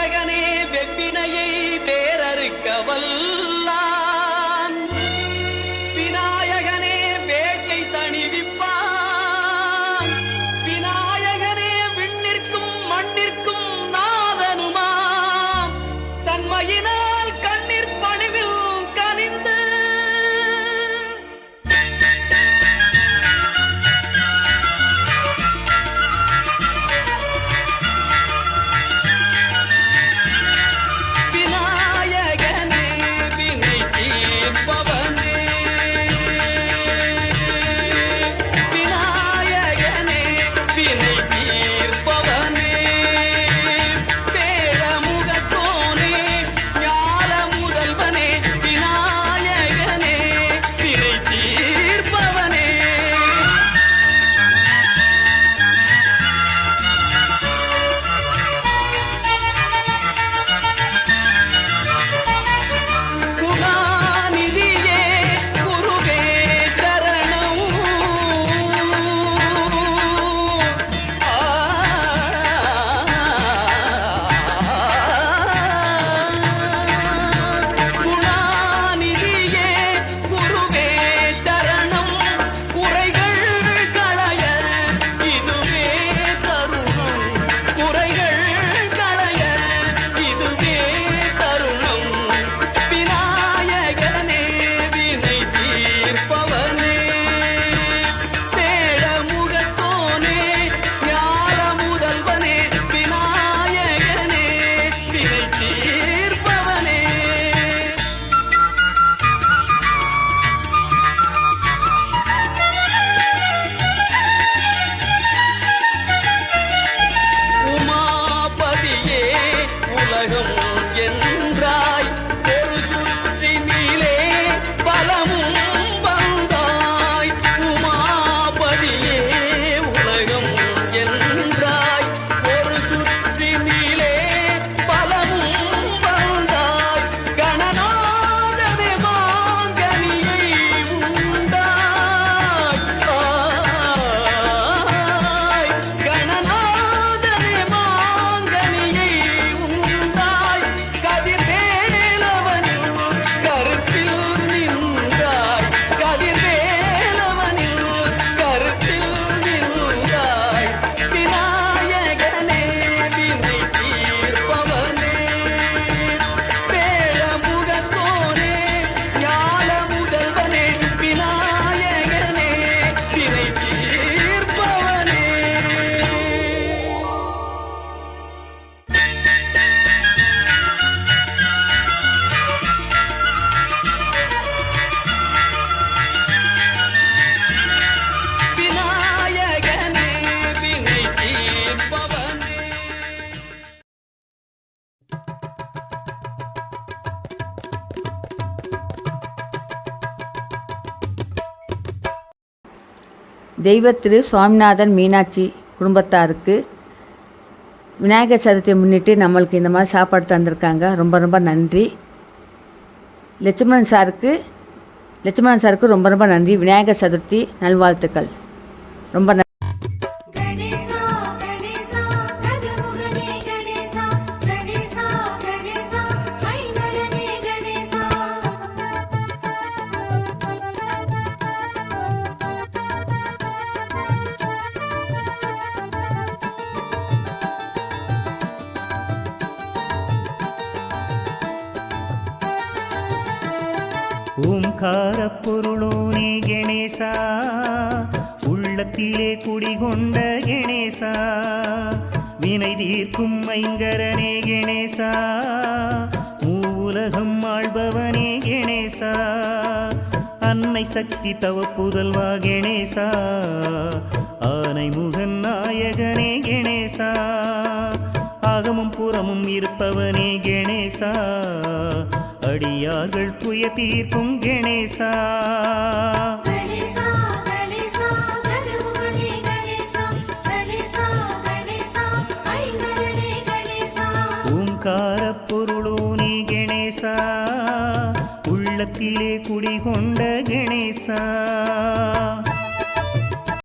விநாயகனே வெப்பினையை வேறறுக்க உலகம் என்றாய். ஒரு தெய்வ திரு சுவாமிநாதன் மீனாட்சி குடும்பத்தாருக்கு விநாயகர் சதுர்த்தியை முன்னிட்டு நம்மளுக்கு இந்த மாதிரி சாப்பாடு தந்திருக்காங்க. ரொம்ப ரொம்ப நன்றி. லட்சுமணன் சாருக்கு லட்சுமணன் சாருக்கு ரொம்ப ரொம்ப நன்றி. விநாயகர் சதுர்த்தி நல்வாழ்த்துக்கள். ரொம்ப ஓம்கார பொருளோனே கணேசா உள்ளத்திலே குடிகொண்ட கணேசா வினை தீர்க்கும் ஐங்கரனே கணேசா மூவுலகம் ஆள்பவனே கணேசா அன்னை சக்தி தவ புதல்வா கணேசா ஆனை முகன் நாயகனே கணேசா அகமும் புறமும் இருப்பவனே கணேசா அடியார்கள் துய தீர்க்கும் கணேசா. ஓங்கார பொருளோ நீ கணேசா உள்ளத்திலே குடிகொண்ட கணேசா.